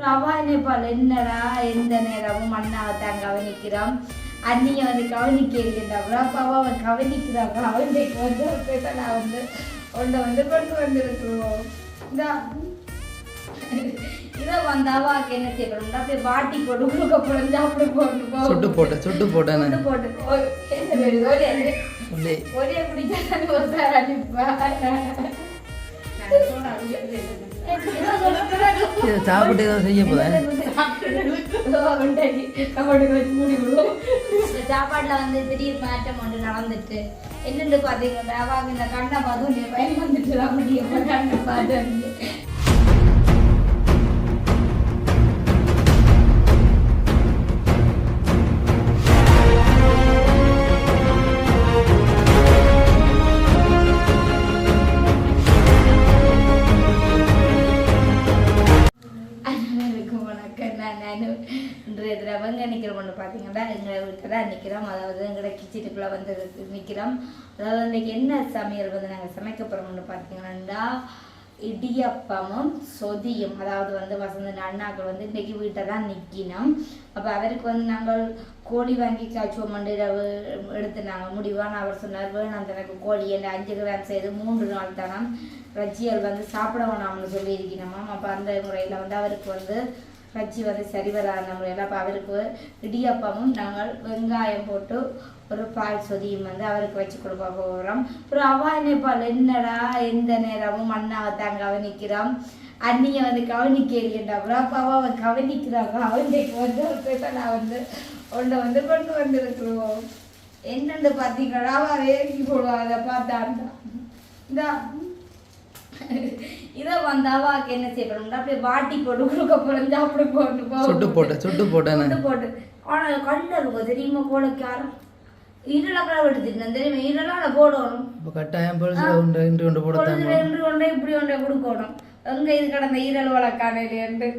பிரபானிப்பால் என்னடா எந்த நேரமும் அண்ணாவைத்தான் கவனிக்கிறோம். அண்ணியை வந்து கவனிக்க இருக்கின்றா அப்பாவை அவன் கவனிக்கிறாங்க அவனுக்கு வந்து ஒரு நான் வந்து உன்னை வந்து கொண்டு வந்திருக்கிறோம். இந்த. இதை என்ன செய்யணும்? அப்படியே வாட்டி போட்டு உழுக்க போட்டு அப்படி போட்டு போ. சுட்டு போட்ட சுட்டு சுட்டு போட்டு ஒரு- என்ன பேரு? ஒரே அடிப்பா இதை சாப்பிட்டு ஏதோ செய்ய போதேன் சாப்பாடுல வந்து திடீர் மாற்றம் ஒன்று நடந்துட்டு என்னென்னு பாத்தீங்கன்னா அவங்க இந்த கண்ணை பார்த்து பயன் வந்துட்டு தான் முடியும். கண்ணை பார்த்து எங்கள் தான் நிற்கிறோம் அதாவது எங்களோட கிச்சனுக்குள்ளே வந்து நிற்கிறோம் அதாவது இன்றைக்கி என்ன சமையல் வந்து நாங்கள் சமைக்க போகிறோம்னு பார்த்தீங்கன்னா இடியப்பமும் சொதியும். அதாவது வந்து வசந்த அண்ணாக்கள் வந்து இன்றைக்கி வீட்டை தான் நிற்கினோம் அப்போ அவருக்கு வந்து நாங்கள் கோழி வாங்கி காய்ச்சுவோம். மண்டு இரவு எடுத்து நாங்கள் முடிவான அவர் சொன்னார் வேணாம் எனக்கு கோழி. என்ன அஞ்சு கிராம் செய்து மூன்று நாள் தானம் ரஜியல் வந்து சாப்பிட வேணாம்னு சொல்லியிருக்கணுமாம் அப்போ அந்த முறையில் வந்து அவருக்கு வந்து வச்சு வந்து சரி வராத முறையில் அப்போ அவருக்கு இடியப்பமும் நாங்கள் வெங்காயம் போட்டு ஒரு பால் சொதியும் வந்து அவருக்கு வச்சு கொடுக்க போகிறோம் அப்புறம் அவா என்னப்பால் என்னடா எந்த நேரமும் அண்ணாவை தான் கவனிக்கிறோம். அண்ணியை வந்து கவனிக்க இருக்கின்றா அப்போ அவன் கவனிக்கிறாங்க. அவனுக்கு வந்து ஒரு நான் வந்து உன்னை வந்து கொண்டு வந்திருக்கிறோம். என்னென்னு பார்த்தீங்கன்னா அவன் ஏறி போடுவான். அதை பார்த்தாண்டா இந்த இதை வந்து அவாக்கு என்ன செய்யணும் அப்படியே வாட்டி போட்டு கொடுக்க போறது அப்படி போட்டு சுட்டு போட்ட சுட்டு போட்டேன்னு சுட்டு போட்டு. ஆனா கண்ணு இருக்கும் தெரியுமா கோலைக்கு யாரும் எடுத்துட்டு தெரியுமா? இருளெல்லாம் போடணும். இப்போ கட்டாயம் பொழுது இன்று இப்படி கொண்டே கொடுக்கணும். எங்க இது கடந்த ஈரல் வளர்க்கானேன்னு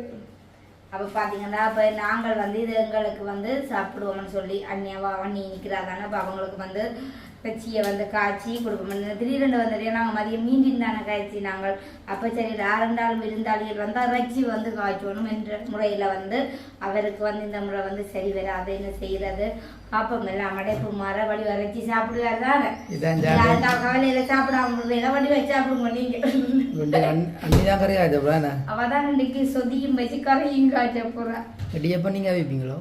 அப்போ பார்த்தீங்கன்னா இப்போ நாங்கள் வந்து இது எங்களுக்கு வந்து சாப்பிடுவோம்னு சொல்லி அண்ணியாவா அண்ணி நிற்கிறாதானே அப்போ அவங்களுக்கு வந்து கட்சியை வந்து காய்ச்சி கொடுப்போம். திடீரெண்டு வந்துட்டு நாங்கள் மதியம் மீண்டின் தானே காய்ச்சி நாங்கள் அப்போ சரி ஆரண்டாலும் விருந்தாளிகள் வந்தால் இறைச்சி வந்து காய்ச்சணும் என்ற முறையில் வந்து அவருக்கு வந்து இந்த முறை வந்து சரி வராது என்ன செய்கிறது பாப்போம் எல்லாம் அடைப்பு மாற வழி வரைச்சி சாப்பிடுவார் தானே கவலையில சாப்பிடாம வடி வச்சு சாப்பிடுங்க நீங்க. கரையா இது அவதான் இன்னைக்கு சொதியும் வச்சு கரையும் காய்ச்ச போறா இடியப்ப நீங்கள் வைப்பீங்களோ?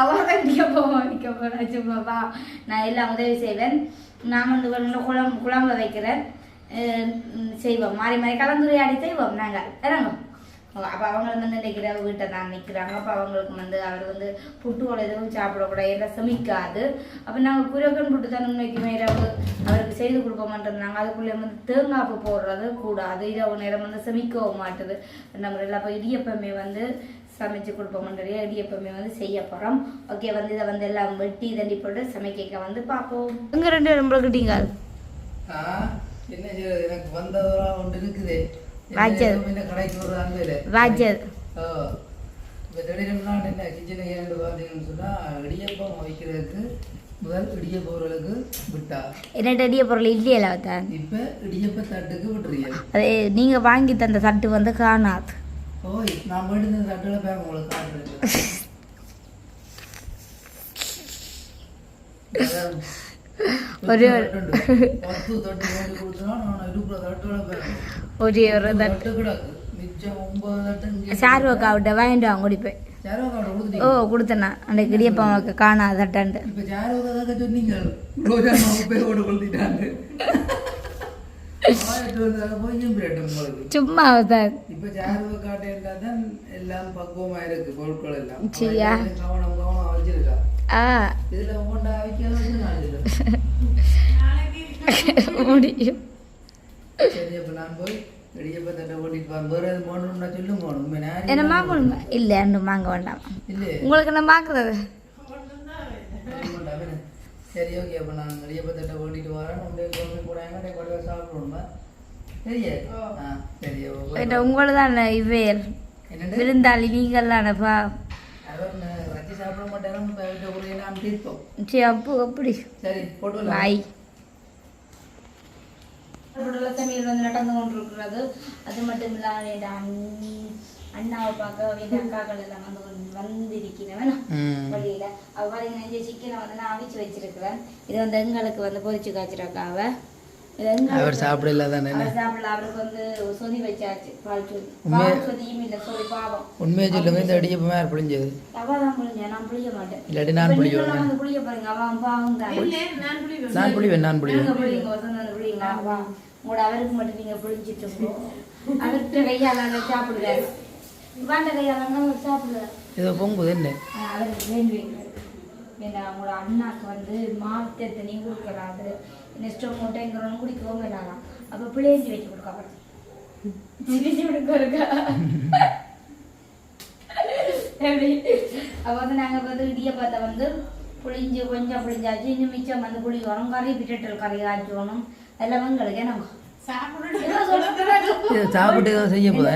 அவதான் போவோம் வைக்க போறா சும்மா வா நான் எல்லாம் உதவி செய்வேன். நான் வந்து குழம்பு குழம்பு வைக்கிறேன். செய்வோம். மாறி மாறி கலந்துரையாடி செய்வோம் நாங்கள் இறங்க அப்போ அவங்க வந்து நினைக்கிற வீட்டை தான் நிற்கிறாங்க அப்போ அவங்களுக்கு வந்து அவர் வந்து புட்டுவோட எதுவும் சாப்பிடக்கூடாது எல்லாம் சமைக்காது. அப்போ நாங்கள் குரக்கன் புட்டு தான் உண்மைக்குமே இரவு அவருக்கு செய்து கொடுப்போம்ன்றாங்க அதுக்குள்ளே வந்து தேங்காய் பூ போடுறது கூடாது. இரவு நேரம் வந்து சமைக்கவும் மாட்டுது. நம்ம எல்லாம் அப்போ இடியப்பமே வந்து சமைச்சு கொடுப்போம்ன்றைய இடியப்பமே வந்து செய்ய போகிறோம் ஓகே வந்து இதை வந்து எல்லாம் வெட்டி தண்டி போட்டு சமைக்க வந்து பார்ப்போம். இங்கே ரெண்டு பேரும் நம்மளுக்கிட்டீங்க ஆ? என்ன செய்யறது? எனக்கு வந்ததெல்லாம் ஒன்று இருக்குது. வாஜர் ஓ இப்போ திடீர்னு என்ன கிச்சனை ஏன்னு பார்த்தீங்கன்னு சொன்னால் இடியப்பம் வைக்கிறதுக்கு முதல் இடியப்பவர்களுக்கு விட்டா என்னட்ட இடிய பொருள் இல்லையல தான் இப்போ இடியப்ப தட்டுக்கு விட்டுறீங்க அது நீங்கள் வாங்கி தந்த தட்டு வந்து காணாது ஓய் நான் மட்டும் இந்த தட்டில் பேர் உங்களுக்கு காட்டுறேன் தட்டு இங்கே சார்வக்காவிட்ட வாங்கிட்டு வாங்க குடிப்பேன் சேரவக்காட ஓ கொடுத்தேண்ணா அன்றைக்கு இடியப்பம் அவனுக்கு காணாத தட்டாண்டு சும்மா தான் ஜாதக நேரம் என்ன மாங்க இல்லை ரெண்டு வாங்க வேண்டாம். உங்களுக்கு என்ன மாக்குறது சரி, வேண்டாம், என்ன? சரி ஓகே அப்ப நான் இடியப்ப தட்டை ஓட்டிட்டு வரேன். உங்களுடைய குழந்தை கூட எங்கிட்ட கூட சாப்பிடணுமா? சரியா? ஆ சரி ஓகே. என்ன உங்களை தான் இவ்வேர் விருந்தாளி நீங்கள் தானப்பா சரி அப்போ அப்படி. சரி போட்டு வரலாம். பாய் சமையல் வந்து நடந்து கொண்டிருக்கிறது. அது மட்டும் இல்லாமல் என் அண்ணி அண்ணாவை பார்க்க வீட்டு அக்காக்கள் எல்லாம் வந்து வந்திருக்கிறவன் வழியில. அவ பாத்தீங்கன்னா இந்த சிக்கனை வந்து நான் அவிச்சு வச்சிருக்கிறேன். இது வந்து எங்களுக்கு வந்து பொரிச்சு காய்ச்சிருக்காவ அவர் சாப்பிடல தானே? அவருக்கு வந்து சொதி வச்சாச்சு பால் சொதியும் இல்லை பாவம். உண்மையை சொல்லுங்க இந்த யார் தான் நான் புளிய மாட்டேன். இல்லாட்டி நான் புளிய புளிய பாருங்க அவன் பாவம் தான். நான் புளிவேன் நான் புளிவேன் வசந்த் அவன் உங்களோட அவருக்கு மட்டும் நீங்க புளிஞ்சிட்டு போ. அவர்கிட்ட கையால அதை சாப்பிடுறாரு இவாண்ட கையால அவர் சாப்பிடுறாரு ஏதோ பொங்குது என்ன? அவருக்கு வேண்டுவீங்க ஏன்னா அவங்களோட அண்ணாக்கு வந்து மாற்றத்தை நீ கொடுக்கறாது நெக்ஸ்ட் மூட்டைங்கிறவங்க குடிக்கவும் வேணாம் அப்போ பிள்ளைஞ்சி வச்சு கொடுக்க அப்புறம் சிரிச்சு கொடுக்க எப்படி? அப்போ வந்து நாங்கள் வந்து இடியப்பத்தை வந்து புளிஞ்சு கொஞ்சம் புளிஞ்சாச்சு இன்னும் மிச்சம் வந்து கறி பிட்டல் கறி காய்ச்சணும் எல்லாம் எங்களுக்கு ஏன்னா ஏதோ சொல்லிட்டு இதை சாப்பிட்டு ஏதோ செய்ய போதா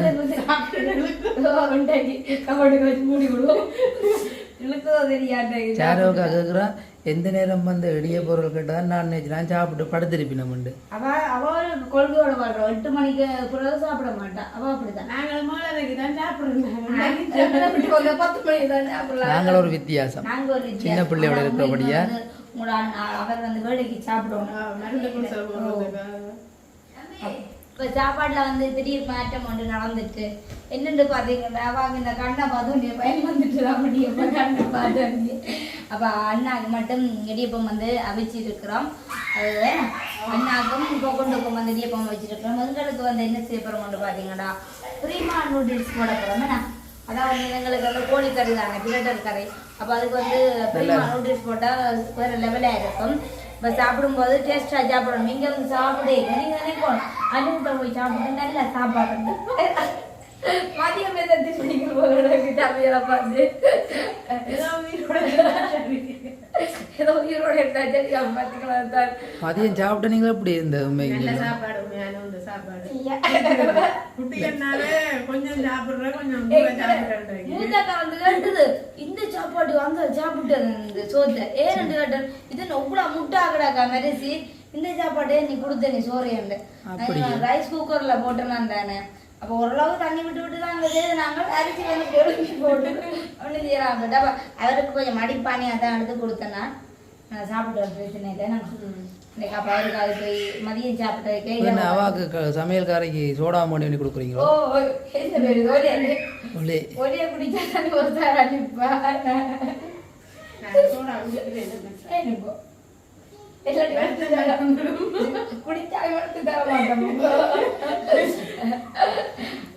கபடி வச்சு மூடி விடுவோம் இழுக்கோ தெரியாத சாரோக்கா எந்த நேரம் வந்து இடிய பொருள் கேட்டால் நான் நான் சாப்பிட்டு படுத்திருப்பேன் நம்மண்டு அவ அவ ஒரு கொள்கையோட வாழ்றோம் எட்டு மணிக்கு பிறகு சாப்பிட மாட்டான் அவ அப்படிதான் நாங்கள் மேலதைக்கு தான் சாப்பிடுறோம். பத்து மணிக்கு தான் சாப்பிடலாம். நாங்கள் ஒரு வித்தியாசம். நாங்க ஒரு வித்தியாசம். சின்ன பிள்ளையோட இருக்கிறபடியா? உங்களோட அவர் வந்து வேலைக்கு போகிறதுக்கு இப்ப சாப்பாடுல வந்து திடீர் மாற்றம் ஒன்று நடந்துட்டு என்னன்னு பாத்தீங்கன்னா அவங்க இந்த கண்ணை பார்த்து உடைய பையன் வந்துட்டு அப்படியப்ப கண்ணை பார்த்து அப்ப அண்ணாக்கு மட்டும் இடியப்பம் வந்து அவிச்சு இருக்கிறோம் அது அண்ணாக்கும் இப்போ கொண்டு போய் வந்து இடியப்பம் வச்சிருக்கிறோம். எங்களுக்கு வந்து என்ன செய்ய போறோம்னு பாத்தீங்கன்னா பிரீமா நூடுல்ஸ் போட போறோம். என்ன? அதாவது எங்களுக்கு வந்து கோழிக்கறி தானே பிளட்டர் கறி. அப்ப அதுக்கு வந்து பிரீமா நூடுல்ஸ் போட்டா வேற லெவலா இருக்கும். இப்போ சாப்பிடும்போது டேஸ்ட்டாக சாப்பிடணும். இங்கே வந்து சாப்பிடு. நீங்கள் நினைப்போம் அண்ணன் போய் சாப்பிட்டு நல்ல சாப்பாடு மதியம் எதாவது நீங்கள் போகிறதுக்கு சமையலை பார்த்து? ஏதோ உயிரோட இருந்தா சரி. இருந்தா சரி மதியம் சாப்பிட்டு நீங்கள் எப்படி இந்த நல்ல சாப்பாடு உண்மையான இந்த சாப்பாடு. குட்டிகள்னாலே கொஞ்சம் கொஞ்சம் சாப்பிடுறேன் வந்து கேட்டது இந்த சாப்பாடு அந்த சாப்பிட்டது இந்த சோத்தை ஏன் ரெண்டு கேட்டது இது நொக்குடா முட்டை ஆகடாக்கா மெரிசி. இந்த சாப்பாடே நீ கொடுத்த நீ சோறு? ரைஸ் குக்கர்ல போட்டேன் தானே. அப்போ ஓரளவு தண்ணி விட்டு விட்டு தான் அங்கே நாங்கள் அரிசி வந்து கெடுக்கி போட்டு ஒன்று செய்யலாம் பட் அப்போ அவருக்கு கொஞ்சம் மடிப்பானியாக தான் எடுத்து கொடுத்தேன்னா நான் சாப்பிட்டு வர பிரச்சனை இல்லை நான் இன்னைக்கு அப்போ அவருக்கு அது போய் மதியம் சாப்பிட்டு என்ன அவாக்கு சமையல்காரைக்கு சோடா மணி பண்ணி ஓ கொடுக்குறீங்களோ ஓ, என்ன பேரு ஒரே ஒலே ஒரே குடிச்சா தானே ஒரு சார் அனுப்பா நான் சோடா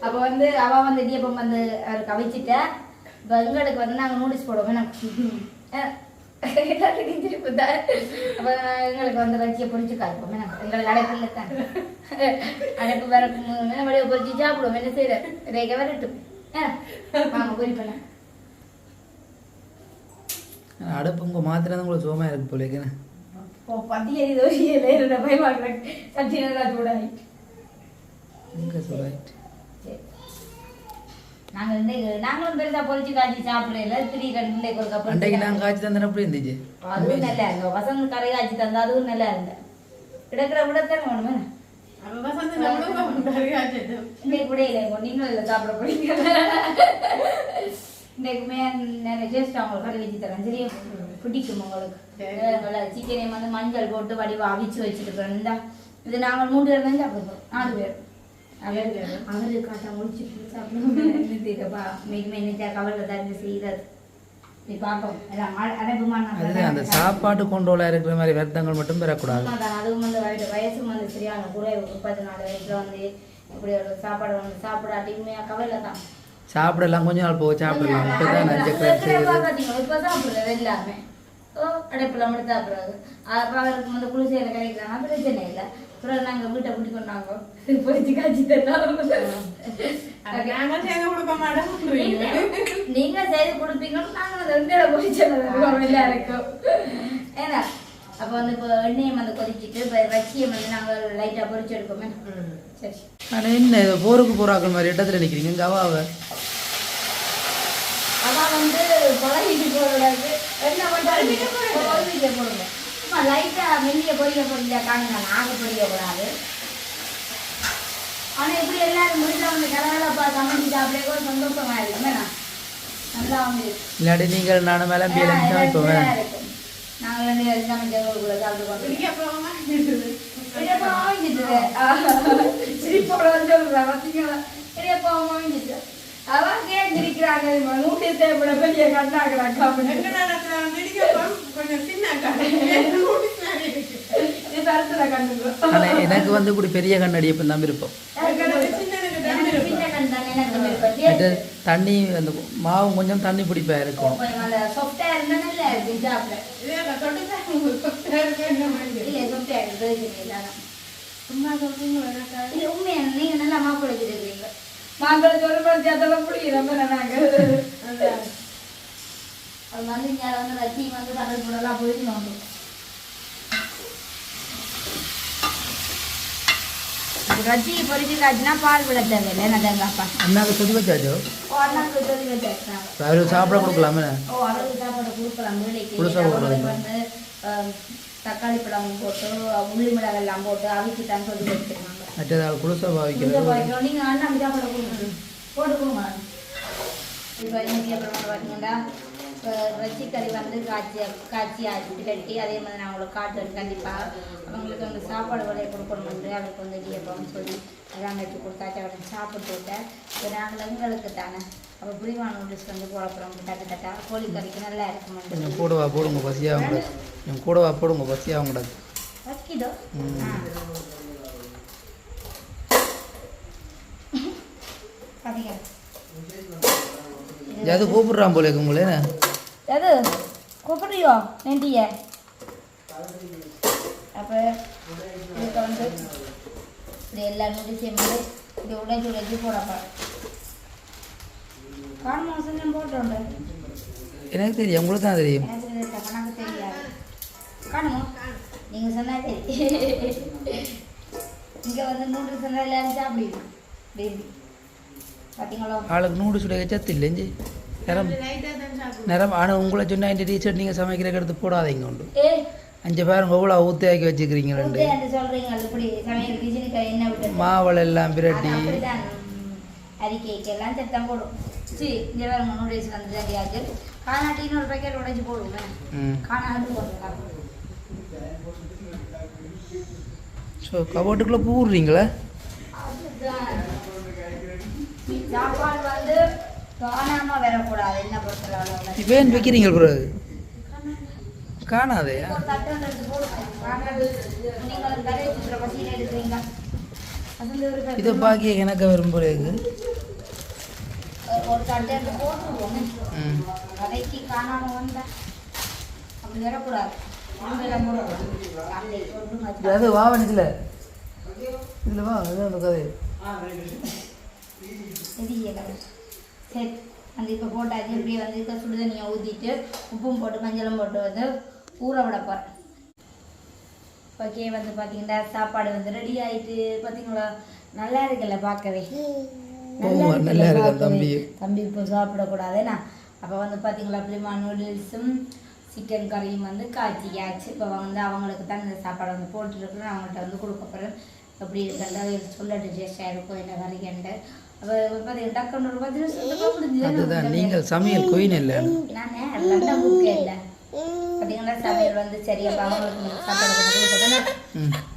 அப்போ வந்து அவ வந்து இடியப்பம் வந்து அவருக்கு அவிச்சிட்டா இப்போ எங்களுக்கு வந்து நாங்கள் நூடுல்ஸ் போடுவோம் நான் எல்லாத்துக்கும் திருப்பி தான் அப்போ எங்களுக்கு வந்து வச்சியை பொரிச்சு காய்ப்போம் எங்களுக்கு அடைப்பு இல்லை தான் அடைப்பு வரக்கும் வழியை பொரிச்சு சாப்பிடுவோம் என்ன செய்யற ரேக வரட்டும் வாங்க பொரிப்பேன் அடுப்பு உங்கள் மாத்திரம் தான் உங்களுக்கு சுகமாக இருக்கு போல நல்லா சூடாகிட்டு எங்க சுடாயிட்டு? சரி. நாங்கள் இன்னைக்கு நாங்களும் பெருசா பொரிச்சு காய்ச்சி சாப்பிடல திரி கண்டு ஒரு கப் அன்றைக்கு நான் காய்ச்சி தந்தேன் எப்படி இருந்துச்சு? அதுவும் நல்லா இருந்த வசந்த் கரை காய்ச்சி தந்தா அதுவும் நல்லா இருந்த கிடக்கிற நம்மளும் கறி காய்ச்சது இன்னைக்கு கூட இல்லை நீங்களும் இல்லை சாப்பிட போறீங்க. இன்னைக்குமே நிறைய டேஸ்ட் அவங்களுக்கு கறி வச்சு தரேன். சரியா? பிடிக்கும் உங்களுக்கு சரி. சிக்கனை வந்து மஞ்சள் போட்டு வடிவா அவிச்சு வச்சிருக்கிறோம் இந்தா இது நாங்கள் மூணு பேர் தான் சாப்பிடுவோம் நாலு பேர் அவர் காட்டா முடிச்சு சாப்பிடுவோம்ப்பா மிக நினைச்சா கவலில் தான் அதுதான் அந்த சாப்பாட்டு கொண்டோல இருக்கிற மாதிரி வருத்தங்கள் மட்டும் பெறக்கூடாது. அதுவும் வந்து வயசும் வந்து சரியான குறைவு முப்பத்தி நாலு வயசுல வந்து இப்படி ஒரு சாப்பாடு வந்து சாப்பிடாட்டி உண்மையா கவலை தான் சாப்பிடலாம் கொஞ்ச நாள் போக சாப்பிடலாம் இப்போ தான் நஞ்சக்கரை செய்யுது இப்ப சாப்பிடுறது எல்லாமே ஓ மட்டும் சாப்பிடுறது அப்ப அவருக்கு வந்து குளிசையில கிடைக்கிறாங்க பிரச்சனை இல்லை அப்புறம் நாங்க வீட்டை குட்டி கொண்டாங்க பொறிச்சு காய்ச்சி தரலாம் செய்து நீங்க செய்து கொடுப்பீங்கன்னு நாங்கள் அந்த வெங்காய பொரிச்சது எல்லாருக்கும் ஏன்னா அப்ப வந்து இப்போ எண்ணெயை வந்து கொதிச்சுட்டு இப்போ ரச்சியை வந்து நாங்கள் லைட்டா பொரிச்சு எடுப்போமே சரி ஆனால் என்ன போருக்கு போறாக்கள் மாதிரி இடத்துல நிற்கிறீங்க கவாவை அதான் வந்து பழகிட்டு போடுறது என்ன பண்ணுறது பொரிக்க போடுங்க சும்மா லைட்டா மெல்லிய பொரிய பொரியா காணுங்க. நாக பொரிய கூடாது ஆனா இப்படி எல்லாரும் முடிஞ்சா வந்து கலகலப்பா சமைச்சு சாப்பிடவே ஒரு சந்தோஷமா இருக்கும் என்ன? நல்லா வந்து இல்லாட்டி நீங்கள் நானும் மேலே சமைப்போமே நாங்கள் ரெண்டு பேரும் சமைக்கிறவங்களுக்குள்ள சாப்பிட்டு வாங்கிட்டு சிரிப்போட வந்து பார்த்தீங்களா பெரியப்பா வாங்கிட்டு அவன் கேட்டிருக்கிறாங்க நூற்றி தேவைப்பட பெரிய ஆனால் எனக்கு வந்து இப்படி பெரிய கண்ணாடி எப்போ தான் விருப்பம்? தண்ணி அந்த மாவு கொஞ்சம் தண்ணி பிடிப்பா இருக்கும். உண்மையா, நீங்க நல்லா மாப்பிள்ளை வச்சிருக்கீங்க. மாப்பிள்ளை சோறு பறிச்சு அதெல்லாம் பிடிக்கிறோம் நாங்க அது வந்து இங்க வந்து ரத்தி வந்து கடல் புடலாம் போயிட்டு வந்து ரத்தி பொறிச்சு காய்ச்சினா பால் விட தேவையில்லை என்ன தேங்காப்பா அண்ணாக்கு வச்சாச்சோ? ஓ அண்ணாக்கு சொல்லி வச்சாச்சுனாங்க அவர் சாப்பிட கொடுக்கலாமே. ஓ அவருக்கு சாப்பாடு கொடுக்கலாம். கொடுக்கலாம். வந்து தக்காளி பழம் போட்டு உள்ளி மிளகாய் எல்லாம் போட்டு அவிச்சு தான் சொல்லி வச்சிருக்காங்க மற்றது அவள் குளிசா பாவிக்கிறது பாய்க்கிறோம். நீங்க அண்ணன் சாப்பாடு கொடுங்க போட்டு கொடுங்க இப்போ இன்னைக்கு அப்புறம் வந்து பார்த்தீங்கன்னா வச்சி கறி வந்து காய்ச்சி காய்ச்சி ஆச்சு கட்டி அதே மாதிரி நான் உங்களுக்கு காட்டுவேன் கண்டிப்பாக அவங்களுக்கு வந்து சாப்பாடு விலையை கொடுக்கணும்னு அவளுக்கு வந்து இடியப்பம் சொல்லி எல்லாம் வச்சு கொடுத்தாச்சு. அவளுக்கு சாப்பிட்டு விட்டேன் இப்போ நாங்கள் எங்களுக்கு தானே. அப்போ புரிவான நூடுல்ஸ் வந்து போட போகிறோம் டக்கு டக்கா கோழி கறிக்கு நல்லா இருக்கும் கொஞ்சம் கூடவா போடுங்க பசியாக கொஞ்சம் கூடவா போடுங்க பசியாக கூடாது வைக்கிதோ எது கூப்பிடுறான் போல உங்களே எது கூப்பிடுறியோ நன்றிய அப்போ இதுக்கு வந்து. இது எல்லா நூடிசையும் வந்து இது உடைச்சி உடைச்சி போடப்பா. காணும் மாதம் போட்டோண்டு எனக்கு தெரியும் உங்களுக்கு தான் தெரியும். எனக்கு தெரியாது காணுமோ? நீங்கள் சொன்னா சரி. இங்கே வந்து நூடுல்ஸ் சொன்னால் எல்லாரும் டெய்லி பார்த்தீங்களோ ஆளுக்கு நூடு சுட சத்து இல்லைஞ்சி நிறம். நிறம். ஆனால் உங்களை சொன்னால் இந்த டீச்சர் நீங்கள் சமைக்கிற எடுத்து போடாதீங்க உண்டு. அஞ்சு பேருங்க எவ்வளோ ஊற்றியாக்கி வச்சுக்கிறீங்களேண்டு ஊத்து என்று சொல்றீங்க அது இப்படி சமையல் கிச்சனுக்கு என்ன விட்டு மாவளை எல்லாம் பிரட்டி. சத்தம் போடும். வந்து காணாட்டின்னு ஒரு பேக்கெட் உடைச்சு போடுவேன் காணாட்டு ஸோ கபோர்ட்டுக்குள்ளே பூடுறீங்களே சாப்பாடு வந்து காணாம வரக்கூடாது என்ன பொறுத்தளவு இப்போ ஏன் வைக்கிறீங்க பிறகு காணாதே. இதை பார்க்க எனக்கு விரும்புறது ஒரு தட்டு போட்டுருவோம். கடைக்கு காணாம வந்தா அப்படி வரக்கூடாது. அது வா வணிச்சில் இதில் வா அந்த கதை. பெரிய சரி அந்த இப்போ போட்டாச்சு இப்படியே வந்து இருக்க சுடுதண்ணியை ஊற்றிட்டு உப்பும் போட்டு மஞ்சளும் போட்டு வந்து ஊற விட போகிறேன் ஓகே வந்து பார்த்தீங்கன்னா சாப்பாடு வந்து ரெடி ஆயிட்டு பார்த்தீங்களா நல்லா இருக்குல்ல பார்க்கவே. நல்லா இருக்கு. தம்பி. தம்பி இப்போ சாப்பிடக்கூடாதுண்ணா அப்போ வந்து பார்த்தீங்களா அப்படிமா நூடுல்ஸும் சிக்கன் கறியும் வந்து காய்ச்சியாச்சு. இப்போ வந்து அவங்களுக்கு தான் இந்த சாப்பாடு வந்து போட்டுருக்குறேன் அவங்கள்ட்ட வந்து கொடுக்க போகிறேன் எப்படி இருக்குன்ற சொல்லட்டு டேஸ்டாக இருக்கும் என்ன கறிக்கண்டு அதுதான் நீங்கள் சமையல் குயின் இல்லைன்னு நானே இல்லை. பார்த்தீங்கன்னா சமையல் வந்து சரியா சாப்பாடு